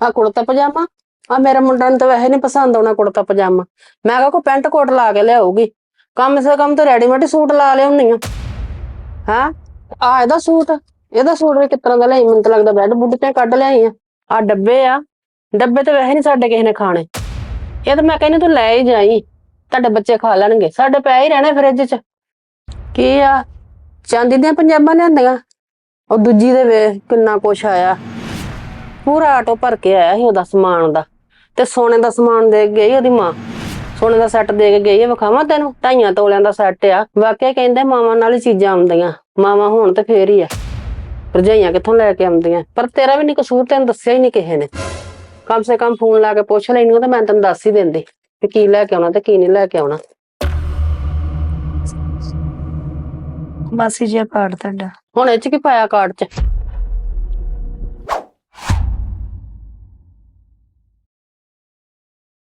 ਆ ਕੁੜਤਾ ਪਜਾਮਾ, ਆ ਮੇਰੇ ਮੁੰਡਾ ਨੂੰ ਤਾਂ ਵੈਸੇ ਨਹੀਂ ਪਸੰਦ ਆਉਣਾ ਕੁੜਤਾ ਪਜਾਮਾ। ਮੈਂ ਕਿਹਾ ਕੋ ਪੈਂਟ ਕੋਟ ਲਾ ਕੇ ਲਿਆਉਗੀ ਕਮ ਸੇ ਕਮ ਤਾਂ ਰੈਡੀਮੇਡ ਸੂਟ ਲਾ ਲਿਆਉਣੀ ਆ। ਹਾਂ? ਆ ਇਹਦਾ ਸੂਟ ਇਹਦਾ ਸੂਟ ਵੀ ਕਿਸ ਦਾ ਲਿਆਈ? ਮੈਨੂੰ ਤਾਂ ਲੱਗਦਾ ਬੈੱਡ ਬੁੱਡ ਤੇ ਕੱਢ ਲਿਆਈ ਆ। ਆ ਡੱਬੇ ਆ, ਡੱਬੇ ਤੇ ਵੈਸੇ ਨਹੀਂ ਸਾਡੇ ਕਿਸੇ ਨੇ ਖਾਣੇ। ਇਹ ਤਾਂ ਮੈਂ ਕਹਿੰਦੀ ਤੂੰ ਲੈ ਹੀ ਜਾਈ, ਤੁਹਾਡੇ ਬੱਚੇ ਖਾ ਲੈਣਗੇ। ਸਾਡੇ ਪੈ ਹੀ ਰਹਿਣੇ ਫ੍ਰਿਜ 'ਚ। ਕੀ ਆ? ਚਾਂਦੀ ਦੀਆਂ ਪੰਜਾਬਾਂ ਲਿਆਂਦੀਆਂ? ਉਹ ਦੂਜੀ ਦੇ ਵੇ ਕਿੰਨਾ ਕੁਛ ਆਇਆ। ਪੂਰਾ ਆਟੋ ਭਰ ਕੇ ਆਇਆ ਸੀ ਉਹਦਾ ਸਮਾਨ ਦਾ। ਤੇ ਸੋਨੇ ਦਾ ਸਮਾਨ ਦੇ ਕੇ ਗਈ ਉਹਦੀ ਮਾਂ। ਸੋਨੇ ਦਾ ਸੈੱਟ ਦੇ ਕੇ ਗਈ ਹੈ ਵਿਖਾਵਾਂ ਤੈਨੂੰ? ਢਾਈਆਂ ਤੋਲਿਆਂ ਦਾ ਸੈੱਟ ਆ। ਵਾਕਿਆ ਕਹਿੰਦੇ ਮਾਵਾਂ ਨਾਲ ਹੀ ਚੀਜ਼ਾਂ ਆਉਂਦੀਆਂ। ਮਾਵਾਂ ਹੋਣ ਤੇ ਫੇਰ ਹੀ ਆ। ਭਰਜਾਈਆਂ ਕਿੱਥੋਂ ਲੈ ਕੇ ਆਉਂਦੀਆਂ? ਪਰ ਤੇਰਾ ਵੀ ਨਹੀਂ ਕਸੂਰ ਤੈਨੂੰ ਦੱਸਿਆ ਹੀ ਨਹੀਂ ਕਿਸੇ ਨੇ। ਕਮ ਸੇ ਕਮ ਫੋਨ ਲਾ ਕੇ ਪੁੱਛ ਲੈਣੀ ਉਹ ਤਾਂ ਮੈਂ ਤੈਨੂੰ ਦੱਸ ਹੀ ਦਿੰਦੀ ਕਿ ਕੀ ਲੈ ਕੇ ਆਉਣਾ ਤੇ ਕੀ ਨਹੀਂ ਲੈ ਕੇ ਆਉਣਾ। ਮਾਸੀ ਜੀ ਕਾਰਡ ਤੁਹਾਡਾ। ਹੁਣ ਇਹ ਚ ਕੀ ਪਾਇਆ ਕਾਰਡ ਚ?